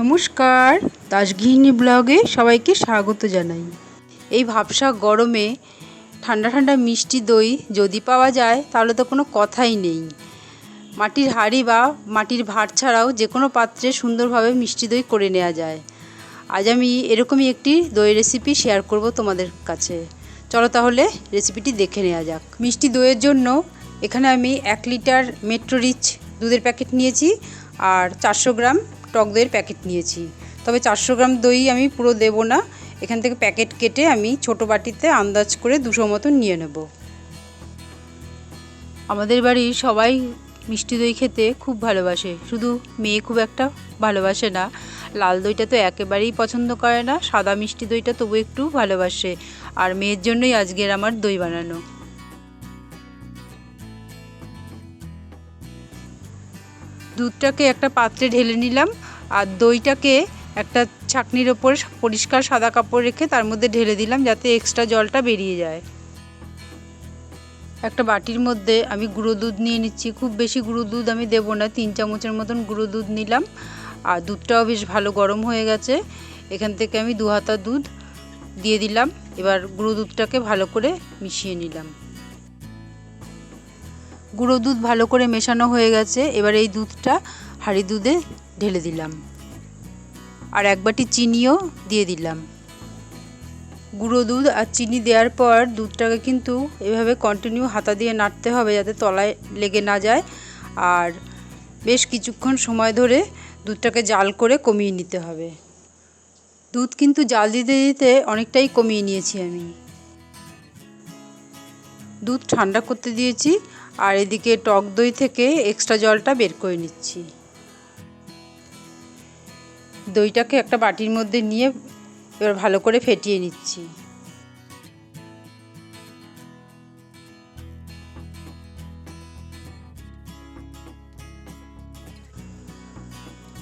নমস্কার। দাসগৃহিণী ব্লগে সবাইকে স্বাগত জানাই। এই ভাবসা গরমে ঠান্ডা ঠান্ডা মিষ্টি দই যদি পাওয়া যায়, তাহলে তো কোনো কথাই নেই। মাটির হাঁড়ি বা মাটির ভাঁড় ছাড়াও যে কোনো পাত্রে সুন্দরভাবে মিষ্টি দই করে নেওয়া যায়। আজ আমি এরকমই একটি দই রেসিপি শেয়ার করব তোমাদের কাছে। চলো তাহলে রেসিপিটি দেখে নেওয়া যাক। মিষ্টি দইয়ের জন্য এখানে আমি এক লিটার মেট্রো রিচ দুধের প্যাকেট নিয়েছি আর চারশো গ্রাম টক দইয়ের প্যাকেট নিয়েছি। তবে চারশো গ্রাম দই আমি পুরো দেব না। এখান থেকে প্যাকেট কেটে আমি ছোট বাটিতে আন্দাজ করে দুশো মতন নিয়ে নেব। আমাদের বাড়ির সবাই মিষ্টি দই খেতে খুব ভালোবাসে। শুধু মেয়ে খুব একটা ভালোবাসে না। লাল দইটা তো একেবারেই পছন্দ করে না। সাদা মিষ্টি দইটা তবু একটু ভালোবাসে। আর মেয়ের জন্যই আজকের আমার দই বানানো। দুধটাকে একটা পাত্রে ঢেলে নিলাম আর দইটাকে একটা ছাকনির ওপর পরিষ্কার সাদা কাপড় রেখে তার মধ্যে ঢেলে দিলাম যাতে এক্সট্রা জলটা বেরিয়ে যায়। একটা বাটির মধ্যে আমি গুঁড়ো দুধ নিয়ে নিচ্ছি। খুব বেশি গুঁড়ো দুধ আমি দেবো না, তিন চামচের মতন গুঁড়ো দুধ নিলাম। আর দুধটাও বেশ ভালো গরম হয়ে গেছে। এখান থেকে আমি দু হাতা দুধ দিয়ে দিলাম। এবার গুঁড়ো দুধটাকে ভালো করে মিশিয়ে নিলাম। গুঁড়ো দুধ ভালো করে মেশানো হয়ে গেছে, এবার এই দুধটা হাঁড়ি দুধে ঢেলে দিলাম। আর এক বাটি চিনিও দিয়ে দিলাম। গুঁড়ো দুধ আর চিনি দেওয়ার পর দুধটাকে কিন্তু এভাবে কন্টিনিউ হাতা দিয়ে নাড়তে হবে যাতে তলায় লেগে না যায়। আর বেশ কিছুক্ষণ সময় ধরে দুধটাকে জাল করে কমিয়ে নিতে হবে। দুধ কিন্তু জাল দিতে দিতে অনেকটাই কমিয়ে নিয়েছি আমি। দুধ ঠান্ডা করতে দিয়েছি আর এদিকে টক দই থেকে এক্সট্রা জলটা বের করে নিচ্ছি। দইটাকে একটা বাটির মধ্যে নিয়ে এবার ভালো করে ফেটিয়ে নিচ্ছি।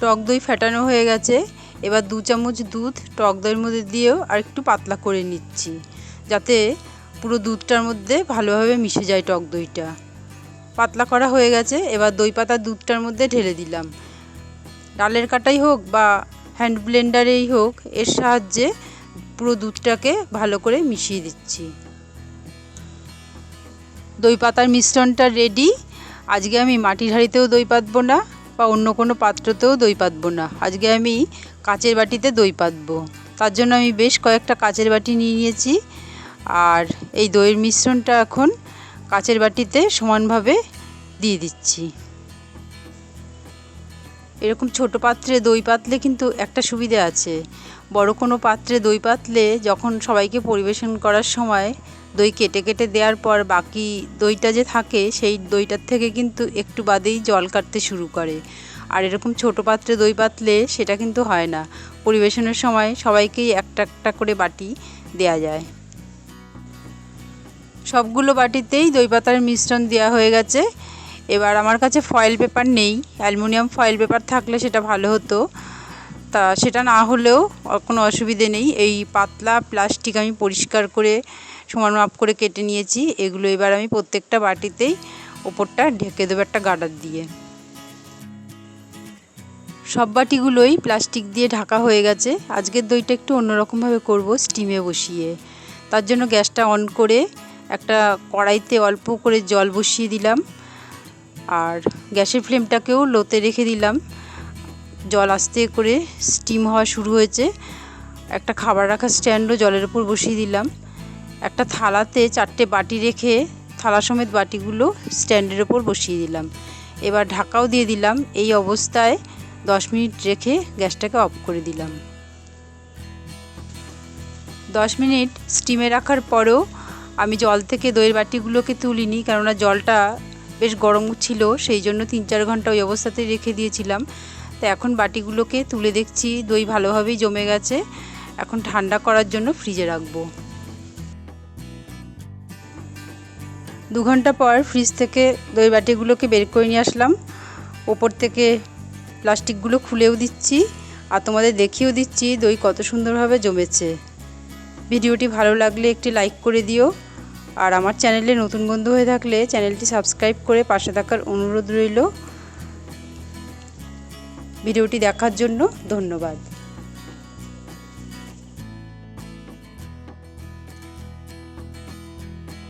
টক দই ফেটানো হয়ে গেছে। এবার দু চামচ দুধ টক দইয়ের মধ্যে দিয়েও আর একটু পাতলা করে নিচ্ছি। যাতে পুরো দুধটার মধ্যে ভালোভাবে মিশে যায় টক দইটা। পাতলা করা হয়ে গেছে, এবার দই পাতা দুধটার মধ্যে ঢেলে দিলাম। ডালের কাটাই হোক বা হ্যান্ড ব্লেন্ডারেই হোক, এর সাহায্যে পুরো দুধটাকে ভালো করে মিশিয়ে দিচ্ছি। দই পাতার মিশ্রণটা রেডি আজকে আমি মাটির হাঁড়িতেও দই পাতবো না, বা অন্য কোনো পাত্রতেও দই পাতবো না। আজকে আমি কাচের বাটিতে দই পাতবো। তার জন্য আমি বেশ কয়েকটা কাচের বাটি নিয়ে নিয়েছি। আর এই দইয়ের মিশ্রণটা এখন কাচের বাটিতে সমানভাবে দিয়ে দিচ্ছি। এরকম ছোট পাত্রে দই পাতলে কিন্তু একটা সুবিধা আছে। বড় কোনো পাত্রে দই পাতলে যখন সবাইকে পরিবেশন করার সময় দই কেটে কেটে দেওয়ার পর বাকি দইটা যে থাকে, সেই দইটার থেকে কিন্তু একটু বাদেই জল কাটতে শুরু করে। আর এরকম ছোট পাত্রে দই পাতলে সেটা কিন্তু হয় না। পরিবেশনের সময় সবাইকেই একটা একটা করে বাটি দেয়া যায়। সবগুলো বাটিতেই দই পাতার মিশ্রণ দেওয়া হয়ে গেছে। এবার আমার কাছে ফয়েল পেপার নেই। অ্যালুমিনিয়াম ফয়েল পেপার থাকলে সেটা ভালো হতো। তা সেটা না হলেও কোনো অসুবিধে নেই। এই পাতলা প্লাস্টিক আমি পরিষ্কার করে, সমান মাপ করে কেটে নিয়েছি। এগুলো এবার আমি প্রত্যেকটা বাটিতেই ওপরটা ঢেকে দেবো একটা গার্ডার দিয়ে। সব বাটিগুলোই প্লাস্টিক দিয়ে ঢাকা হয়ে গেছে। আজকের দইটা একটু অন্যরকমভাবে করব স্টিমে বসিয়ে। তার জন্য গ্যাসটা অন করে একটা কড়াইতে অল্প করে জল বসিয়ে দিলাম আর গ্যাসের ফ্লেমটাকেও লোতে রেখে দিলাম। জল আস্তে করে স্টিম হওয়া শুরু হয়েছে। একটা খাবার রাখার স্ট্যান্ডও জলের উপর বসিয়ে দিলাম। একটা থালাতে চারটে বাটি রেখে থালা সমেত বাটিগুলো স্ট্যান্ডের ওপর বসিয়ে দিলাম। এবার ঢাকাও দিয়ে দিলাম। এই অবস্থায় দশ মিনিট রেখে গ্যাসটাকে অফ করে দিলাম। দশ মিনিট স্টিমে রাখার পরেও আমি জল থেকে দইয়ের বাটিগুলোকে তুলিনি, কেননা জলটা বেশ গরম ছিল, সেই জন্য তিন চার ঘণ্টা ওই অবস্থাতে রেখে দিয়েছিলাম। তো এখন বাটিগুলোকে তুলে দেখছি, দই ভালোভাবেই জমে গেছে। এখন ঠান্ডা করার জন্য ফ্রিজে রাখব। দু ঘণ্টা পর ফ্রিজ থেকে দই বাটিগুলোকে বের করে নিয়ে আসলাম। ওপর থেকে প্লাস্টিকগুলো খুলেও দিচ্ছি, আর তোমাদের দেখিয়েও দিচ্ছি দই কত সুন্দরভাবে জমেছে। ভিডিওটি ভালো লাগলে একটি লাইক করে দিও। আর আমার চ্যানেলে নতুন বন্ধু হয়ে থাকলে চ্যানেলটি সাবস্ক্রাইব করে পাশে থাকার অনুরোধ রইল। ভিডিওটি দেখার জন্য ধন্যবাদ।